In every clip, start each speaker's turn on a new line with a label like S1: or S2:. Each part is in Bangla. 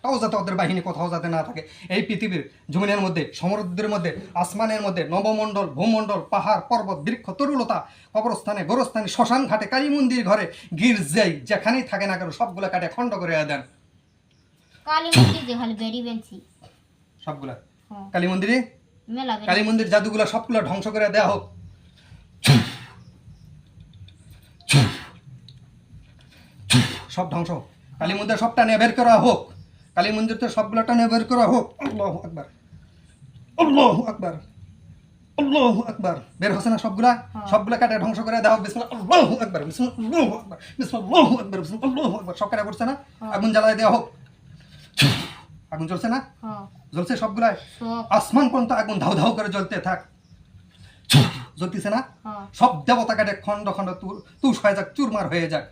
S1: একটাও যাতে ওদের বাহিনী কোথাও যাতে না থাকে। এই পৃথিবীর জমিনের মধ্যে সমুদ্রের মধ্যে আসমানের মধ্যে নবমণ্ডল ভূমণ্ডল পাহাড় পর্বত বৃক্ষ তরুলতা কবরস্থানে গোরস্থানে শ্মশান ঘাটে কালী মন্দির ঘরে গির্জাই যেখানেই থাকে না কেন সবগুলা কাটে খণ্ড করে দেন। সবগুলা?
S2: হ্যাঁ।
S1: কালী মন্দিরে? কালী মন্দির জাদুগুলা সবগুলা ধ্বংস করে দেওয়া হোক। সব ধ্বংস কালী মন্দির সবটা নিয়ে বের করা হোক। কালী মন্দির তো সবগুলাটা নিয়ে বের করা হোক। আল্লাহ আকবার। আল্লাহ আকবার। আল্লাহ আকবার। বের হচ্ছে না সবগুলা? সবগুলা কাটে ধ্বংস করে হোক। বিসমিল্লাহ। আল্লাহু আকবার। বিসমিল্লাহ। আল্লাহু আকবার। বিসমিল্লাহ। আল্লাহু আকবার। বিসমিল্লাহ। আল্লাহু আকবার। সব কাটে পড়ছে না? আগুন জ্বালায় দেওয়া হোক। আগুন জ্বলছে না?
S2: হ্যাঁ।
S1: জ্বলছে সবগুলাই
S2: সব।
S1: আসমান পর্যন্ত আগুন ধাউ ধাউ করে জ্বলতে থাক। জ্বলতেছে না?
S2: হ্যাঁ।
S1: সব দেবতা কাটে খণ্ড খণ্ড তুষ হয়ে যাক চুরমার হয়ে যাক।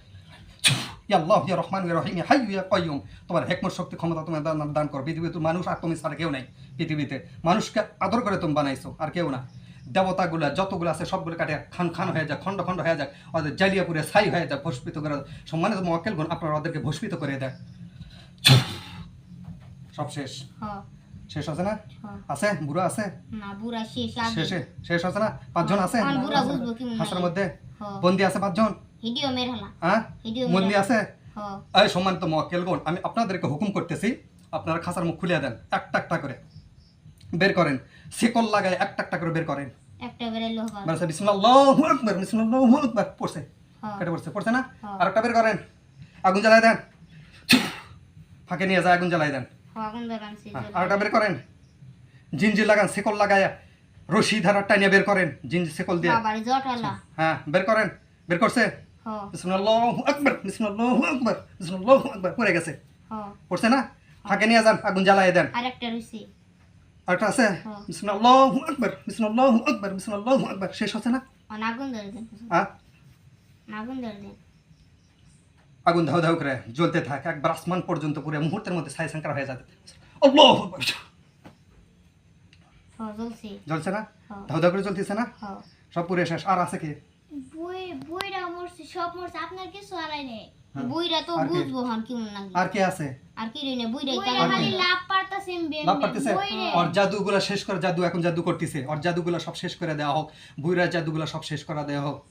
S1: আল্লাহ ইয়া রহমান ইয়া রহিম হাই ইয়া কয়ুম তোমার হেকমত শক্তি ক্ষমতা তুমি দান করো। পৃথিবীতে মানুষ আর তুমি ছাড়া কেউ নাই পৃথিবীতে। মানুষকে আদর করে তুমি বানাইছো আর কেউ না। দেবতাগুলা যতগুলো আছে সবগুলো কাটে খান খান হয়ে যায় খণ্ড খণ্ড হয়ে যায় ওদের জালিয়া পুরে ছাই হয়ে যায় ভস্মিত করে দেয়। সম্মানিত মক্কেল গুণ আপনারা ওদেরকে ভস্মিত করে দেয়। সব শেষ?
S2: হ্যাঁ।
S1: শেষ আছে না?
S2: হ্যাঁ।
S1: আছে? বুড়ো আছে?
S2: না বুড়া শেষ
S1: শেষে? শেষ আছে না? পাঁচজন আছে?
S2: কি মনে
S1: হাসের
S2: হয়?
S1: মধ্যে?
S2: হ্যাঁ।
S1: বন্দি আছে পাঁচজন?
S2: হিডিও মের হলা
S1: হ্যাঁ?
S2: হিডিও
S1: আছে? এই সম্মানিত মক্কেলগণ আমি আপনাদেরকে হুকুম করতেছি আপনারা খাসার মুখ খুলে দেন একটা একটা করে। বের করেন শিকল লাগায় একটা একটা করে বের করেন।
S2: একটা বেরেলো হবে
S1: মানে বিসমিল্লাহু আকবার বিসমিল্লাহু আকবার পড়ছে। কেটে পড়ছে পড়ছে না। আর একটা বের করেন আগুন জ্বালায় দেন। ফাঁকে নিয়ে যায় আগুন জ্বালায় দেন।
S2: হ্যাঁ
S1: আর একটা বের করেন। লাগান শিকল লাগায় রশি ধারা টাইনে বের করেন জিঞ্জি শিকল দিয়ে। হ্যাঁ বের করেন বের করছে। বিসমিল্লাহু আকবার বিসমিল্লাহু আকবার বিসমিল্লাহু আকবার। পড়ে গেছে। পড়ছে না? ফাঁকে নিয়ে যান আগুন জ্বালায় দেন।
S2: আর একটা
S1: আরেকটা আছে। আকবার বিসমিল্লাহু আকবার বিসমিল্লাহু আকবার। শেষ হচ্ছে না?
S2: আগুন ধরে দেন। আগুন ধরে দেন।
S1: আগুন ধাউ ধাউ করে জ্বলতে থাকে একবার আসমান পর্যন্ত পুরো মুহূর্তের মধ্যে ছাই সাংকার হয়ে যাবে। আল্লাহু আকবার।
S2: জ্বলছে।
S1: না? ধাউ ধাউ করে জ্বলতেছে না? সব পুরে শেষ। আর আছে কি?
S3: বইরা মরছে সব মরছে আপনার কিছু হারাই নেই।
S1: হ্যাঁ।
S2: বুইরা তো বুঝব হন কেমন লাগে।
S1: আর কে আছে?
S2: আর কি রইনে
S3: বইরা খালি
S1: কি?
S3: লাভ পারতাছে
S1: লাভ পারতেছে? ওর জাদুগুলা শেষ করে জাদু এখন জাদু করতেছে। ওর জাদুগুলা সব শেষ করে দেওয়া হোক। বুইরা জাদুগুলা সব শেষ করে দেওয়া হোক।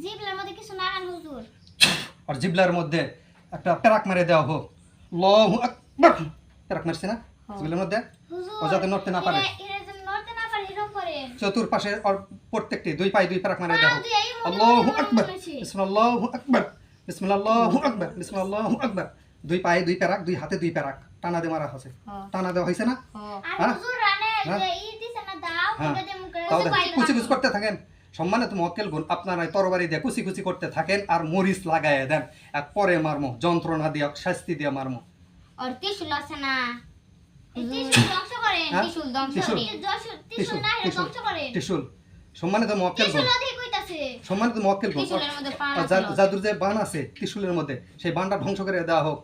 S3: জিবলের মধ্যে কিছু হুজুর।
S1: আর জিবলার মধ্যে একটা পেরাক মেরে দেওয়া হোক। লহু আকবার। মারছে না? জিবলার মধ্যে? ও যাতে নড়তে না পারে।
S3: এরা- এরা
S1: প্রত্যেকটি দুই পায়ে দুই পেরাক মেরে
S3: এইভাবে
S1: আল্লাহু আকবার। বিসমিল্লাহু আকবার। বিসমিল্লাহু আকবার। বিসমিল্লাহু আকবার। দুই পায়ে দুই পেরাক দুই হাতে দুই পেরাক টানা দে মারা হয়েছে।
S2: হ্যাঁ
S1: টানা দেওয়া হয়েছে না। কুচি কুচি করতে থাকেন। সম্মানিত মক্কেল গুণ আপনারা তরবারি দিয়ে কুচি কুচি করতে থাকেন আর মরিচ লাগায় দেন। এক পরে মারমো যন্ত্রণা দিয়ে শাস্তি দিয়ে মারমো।
S2: আর ত্রিশুল আছে না?
S3: এই ত্রিশূল ধ্বংস করেন।
S1: হ্যাঁ?
S2: ত্রিশুল ধ্বংস
S1: ত্রিশূল।
S3: ধ্বংস করেন।
S1: ত্রিশুল। সম্মানিত মক্কেল
S3: হইতাছে
S1: সম্মানিত মক্কেল
S2: ত্রিশুলের না।
S1: জাদুর যে বান আছে ত্রিশুলের মধ্যে সেই বানটা ধ্বংস করে দেওয়া হোক।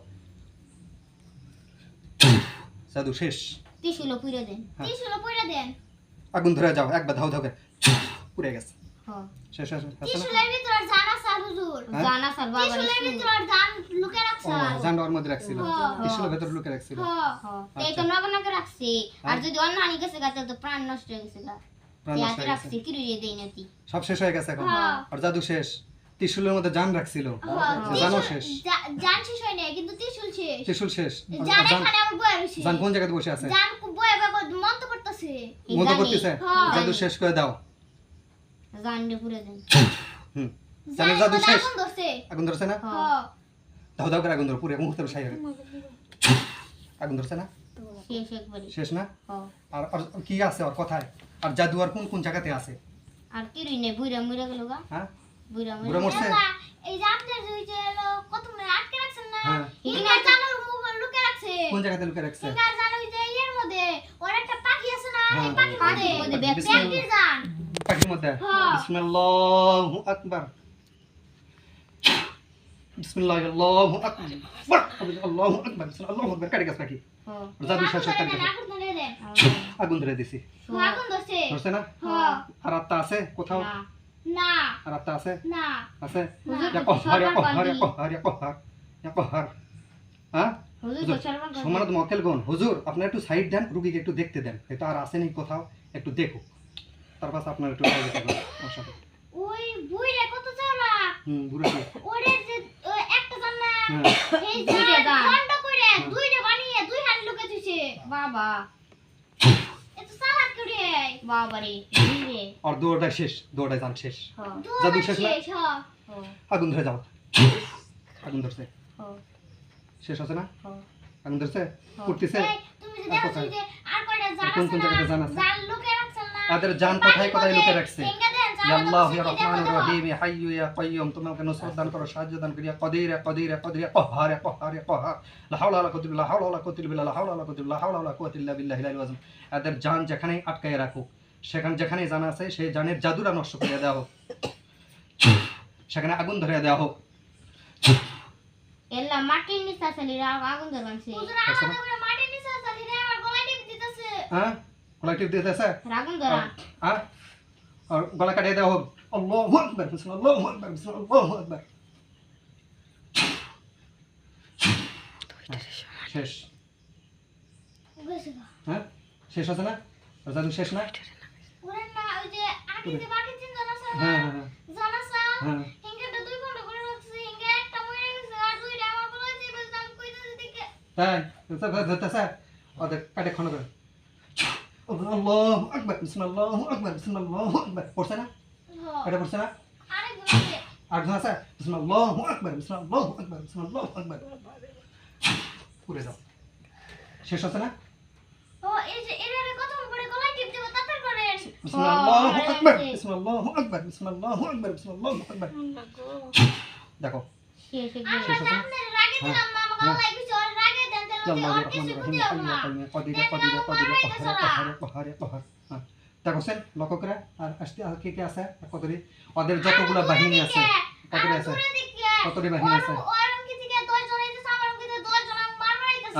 S1: জাদু শেষ।
S2: ত্রিশুল পুরে দেন।
S1: হ্যাঁ।
S3: ত্রিশূল দেন।
S1: আগুন ধরে যাও একবার ধাউ ধাউ করে। পুড়ে গেছে।
S2: হ্যাঁ
S1: শেষ শেষ আছে
S3: ভিতর আর জান হুজুর।
S1: হ্যাঁ?
S2: জানা স্যার বাবা
S3: ত্রিশূলের ভিতর জান লুকে রাখছে
S1: ও
S3: আর।
S1: মধ্যে রাখছিল।
S3: হ্যাঁ।
S1: ত্রিশুলের ভেতর লুকে রাখছিল।
S3: হ্যাঁ।
S2: এই তো নগর রাখছি। আর যদি অন্য হানি গেছে গা তো প্রাণ নষ্ট হয়ে গেছে গা।
S1: হয়ে সব শেষ হয়ে গেছে এখন।
S3: হ্যাঁ।
S1: আর জাদু শেষ। ত্রিশুলের মধ্যে জান রাখছিল।
S3: হ্যাঁ,
S1: জানও শেষ।
S3: জান শেষ হয় কিন্তু ত্রিশূল শেষ।
S1: ত্রিশুল শেষ।
S3: জান এখানে
S1: জান কোন জায়গাতে বসে আছে?
S3: জান বয়ে বয়ে মন্ত করতেছে।
S2: জানি।
S1: করতেছে?
S3: হ্যাঁ।
S1: জাদু শেষ করে দাও।
S2: পুরে দেন।
S1: হুম।
S3: জান
S1: জাদু শেষ।
S3: আগুন ধরছে।
S1: না?
S2: হ্যাঁ।
S1: ধাও ধাও করে আগুন ধর পুরো মুহূর্তে সাই হবে আগুন ধরছে না?
S2: শেষ একবারে।
S1: শেষ না?
S2: হ্যাঁ।
S1: আর আর কি আছে আর কথায়? আর জাদু আর কোন কোন জায়গাতে আছে?
S2: আর কি রইনে? বুইরা মুইরা গেল গা।
S1: হ্যাঁ?
S2: বুইরা মুইরা
S1: মরছে?
S3: এই যে আপনার ওই যে কত মানে আটকে রাখছেন না?
S1: হ্যাঁ।
S3: হিঙ্গার জানোর মুখ লুকে রাখছে।
S1: কোন জায়গাতে লুকে রাখছে?
S3: হিঙ্গার জানো ওই যে ইয়ের মধ্যে ওর একটা পাখি আছে না? এই
S1: হ্যাঁ।
S3: পাখির
S2: পাখির
S3: মধ্যে
S2: মধ্যে ব্যাগ
S1: বিসমিল্লাহ।
S3: ব্যাগটির জান।
S1: পাখির মধ্যে?
S3: হ্যাঁ।
S1: বিসমিল্লাহু আকবার। বিসমিল্লাহ আল্লাহু আকবার আল্লাহু আকবার আল্লাহু আকবার কাটে গেছে পাখি।
S2: হ্যাঁ।
S1: জাদু হয়ে কাটে গেছে
S3: আগুন ধরে
S1: দিছি।
S3: আগুন ধরছে?
S1: ধরছে না?
S3: হ্যাঁ
S1: আর আত্মা আছে কোথাও?
S2: না।
S1: আর আত্মা আছে?
S3: না।
S1: আছে?
S2: হুজুর
S1: হ্যাঁ? আপনার একটু সাইড দেন রুগীকে একটু দেখতে দেন। এটা আর আসেনি কোথাও একটু দেখো তার আপনার একটু সাইড দিতে পারেন আমার সাথে।
S3: ওই বুইরা কত চালা?
S1: হুম বুড়াকে
S3: ওরে যে একটা জানা
S1: হ্যাঁ।
S3: এই
S2: দুইটা
S3: জান
S2: জান।
S3: খন্ড কইরে দুইটা বানিয়ে দুই হাত লোকে দিছে
S2: বাবা। বাবারে
S1: আর দৌড়টা শেষ যান শেষ।
S2: হ্যাঁ
S1: জাদু শেষ না?
S3: হ্যাঁ
S2: হ্যাঁ
S1: আগুন ধরে যাও। আগুন ধরছে।
S2: হ্যাঁ
S1: শেষ আছে না?
S2: হ্যাঁ
S1: আগুন ধরছে? উঠতেছে? কোথায়? কোন কোন জায়গাতে জান আছে?
S3: জান
S1: কোথায় কোথায় লুকে রাখছে? ইয়া আল্লাহ ইয়া রহমান রহিম ইয়া হাইয়্যু ইয়া কাইয়্যুম তোমাকে নুসরত দান করো সাহায্য দান করি ইয়া কদির ইয়া কদির ইয়া কদির ইয়া কহার ইয়া কহার ইয়া কহার লা হাওলা ওয়ালা কুওয়াতা লা হাওলা ওয়ালা কুওয়াতা ইল্লা বিল্লাহ লা হাওলা ওয়ালা কুওয়াতা লা হাওলা ওয়ালা কুওয়াতা ইল্লা বিল্লাহিল আলিyyিল আযীম এদের জান যেখানেই আটকায় রাখুক সেখানে যেখানেই জান আছে সেই জানের জাদুরা নষ্ট করে দেওয়া হোক সেখানে আগুন ধরে দেওয়া হোক
S2: এলা মাটির নিচে আছে লিরা আগুন ধরবানছে
S3: হুজুর মাটির নিচে আছে রে আমার গলায় টিপ দিতেছে
S1: হ্যাঁ গলা টিপ দিতেছে
S2: আগুন ধরা
S1: হ্যাঁ আর গলা কাটিয়ে দেওয়া হোক। শেষ। হ্যাঁ? শেষ না? শেষ হ্যাঁ হ্যাঁ হ্যাঁ। ওদের কাটে খন্ড করে। আল্লাহু আকবার বিসমিল্লাহ আকবার বিসমিল্লাহ আকবার। পড়ছে না?
S3: হ্যাঁ
S1: এটা পড়ছে না?
S3: আরেকজন আছে?
S1: বিসমিল্লাহ আকবার বিসমিল্লাহ আকবার বিসমিল্লাহ আকবার। পুরে যাও। শেষ আছে না?
S3: ও এই যে এরারে কত করে গলায় টিপ দিব তাড়াতাড়ি করেন
S1: বিসমিল্লাহ আকবার বিসমিল্লাহ আকবার বিসমিল্লাহ আকবার বিসমিল্লাহ আকবার। দেখো।
S2: শেষ
S1: না
S3: আমার গলায় কিছু আর রাগে দেন তাহলে
S1: আল্লাহ
S3: ওর কিছু
S1: রহমান
S3: বুঝেও
S1: রহিম
S3: না
S1: কদিরে কদিরে কদিরে কহারে কহারে কহারে কহার হ্যাঁ দেখো সেন লক্ষ্য করে আর আসতে কে কে আছে কতরি ওদের যতগুলো বাহিনী আছে কতরি আছে কতরি বাহিনী আছে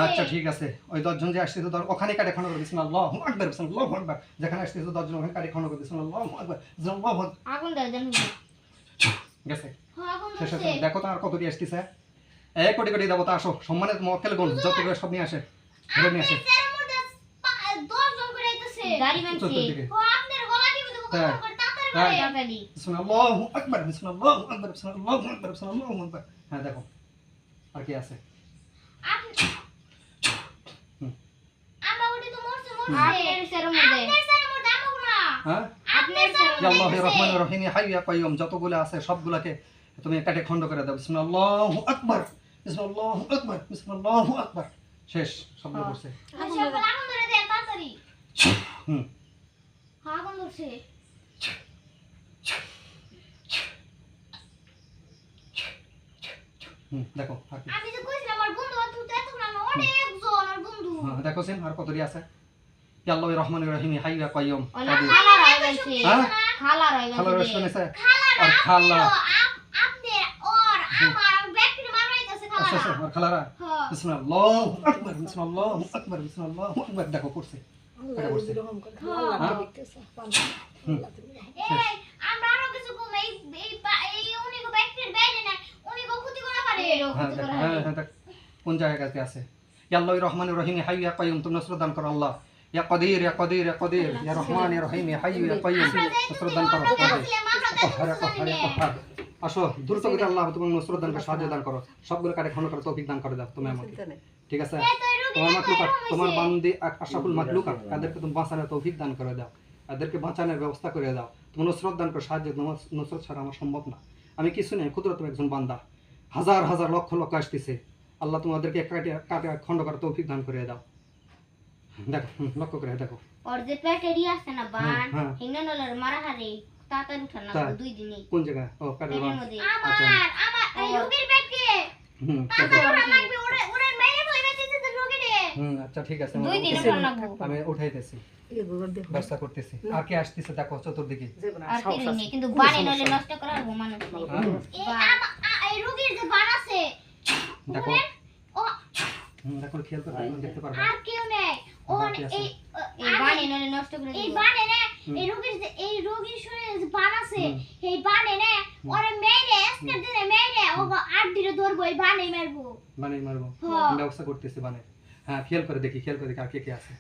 S1: আচ্ছা ঠিক আছে ওই দশজন যে আসছে তো ওখানে কাটে খন্ড করে দিয়েছেন আল্লাহ আকবার বিসমিল্লাহ আকবার যেখানে আসছে তো দশজন ওখানে কাটে খন্ড করে দিয়েছেন আল্লাহ আকবার।
S2: আগুন ধরে
S1: গেছে দেখো তো আর কতটি আসতেছে এক কোটি কোটি দেবতা আসো সম্মানিত মক্কেল গুণ যতগুলো সব নিয়ে আসে ধরে নিয়ে আসে।
S3: হ্যাঁ।
S2: তাড়াতাড়ি
S1: বিসমিল্লাহ আকবার বিসমিল্লাহ আকবার বিসমিল্লাহ আকবার বিসমিল্লাহ আকবার। হ্যাঁ দেখো। আর কি আছে?
S2: আপনার
S1: হ্যাঁ?
S2: আপনার সেরম
S1: আল্লাহ রহমান রহিম হাইয়্যু কাইয়্যুম যতগুলো আছে সবগুলাকে তুমি কাটে খণ্ড করে বিসমিল্লাহু আকবার। বিসমিল্লাহু আকবার বিসমিল্লাহু আকবার শেষ সবগুলো করছে হুম। হুম দেখো
S3: আমি যে কইছিলাম আমার বন্ধু বান্ধব তো এত না অনেকজন আর বন্ধু।
S1: হ্যাঁ দেখো সেন আর কতরি আছে? ইয়া আল্লাহ রহমান রহিম ইয়া হাইয়্যু ইয়া কাইয়্যুম
S2: ওলা খালা রয়ে
S1: হ্যাঁ?
S2: খালা রয়ে
S1: খালা
S3: খালারা
S1: আর খালা।
S3: আপনার ওর আমার
S1: আচ্ছা আচ্ছা
S3: খালারা। হ্যাঁ।
S1: আকবার বিসমিল্লাহু আকবার বিসমিল্লাহু আকবার। দেখো করছে। এটা করছে।
S3: এই আমরা আরও কিছু কম এই এই উনি গো ব্যক্তির বাইরে না উনি গো ক্ষতি করা পারে।
S1: হ্যাঁ দেখ কোন জায়গাতে আছে? ইয়া আল্লাহ রহমান রহিম হাইয়্যু ইয়া কাইয়্যুম তুমি নসরত দান করো আল্লাহ। ইয়া কদির ইয়া কদির ইয়া কদির ইয়া রহমান ইয়া রহিম ইয়া হাইয়্যু ইয়া কাইয়্যুম নসরত দান করো। কদির কহারে কহারে কহার আসো দ্রুত করে আল্লাহ তুমি নসরত দান করো সাহায্য দান করো। সবগুলো কাটে খন্ড করে তৌফিক দান করে দাও তুমি আমাকে। ঠিক আছে? তোমার মাকলুকাত তোমার বান্দি আশরাফুল মাকলুকাত তাদেরকে তুমি বাঁচানোর তৌফিক দান করে দাও। তাদেরকে বাঁচানোর ব্যবস্থা করে দাও। তুমি নসরত দান করো সাহায্য তোমার নসরত ছাড়া আমার সম্ভব না। আমি কিছু নেই ক্ষুদ্র তুমি একজন বান্দা। হাজার হাজার লক্ষ লক্ষ আসতেছে। আল্লাহ তোমাদেরকে কাটে কাটে খণ্ড করে তৌফিক দান করে দাও। দেখো লক্ষ্য করে দেখো।
S2: ওর যে পেটেরই আছে না বান
S1: হ্যাঁ।
S2: হিংনা মারা হারে তাড়াতাড়ি উঠান দুই দিনে
S1: কোন জায়গায়? ও কাটে
S2: পেটের।
S3: আমার আমার এই রোগীর ব্যক্তি
S1: হুম
S3: আমার
S1: কাটে।
S3: ওরা লাগবে ওরে ওরে মেরে ফেলবে দিতে রোগী রে
S1: হুম আচ্ছা ঠিক আছে।
S2: দুই দিনে
S1: উঠাইতেছি।
S2: উঠান লাগবো
S1: আমি উঠাইতেছি। ব্যবস্থা করতেছি। আর কি আসতেছে? দেখো চতুর্দিকে।
S2: আর কি নেই কিন্তু বাড়ি নলে নষ্ট করা হবে?
S3: এই আমা- আ- এই রোগীর যে বান আছে
S1: দেখো।
S3: ও।
S1: দেখো খেয়াল করে দেখতে পারবে।
S3: আর কেউ নেই। ও? এই
S2: এই বাড়ি নলে নষ্ট করে
S3: এই
S1: হুম।
S3: এই রোগীর যে এই রোগীর শরীরে যে বান আছে। এই বানে না ওরে মেরে আজকের দিনে মেরে ও আট দিনে ধরবো এই বানে মারবো।
S1: বানাই মারবো। ব্যবস্থা করতেছি বানে। হ্যাঁ খেয়াল করে দেখি খেয়াল করে দেখি আর কে কে আছে?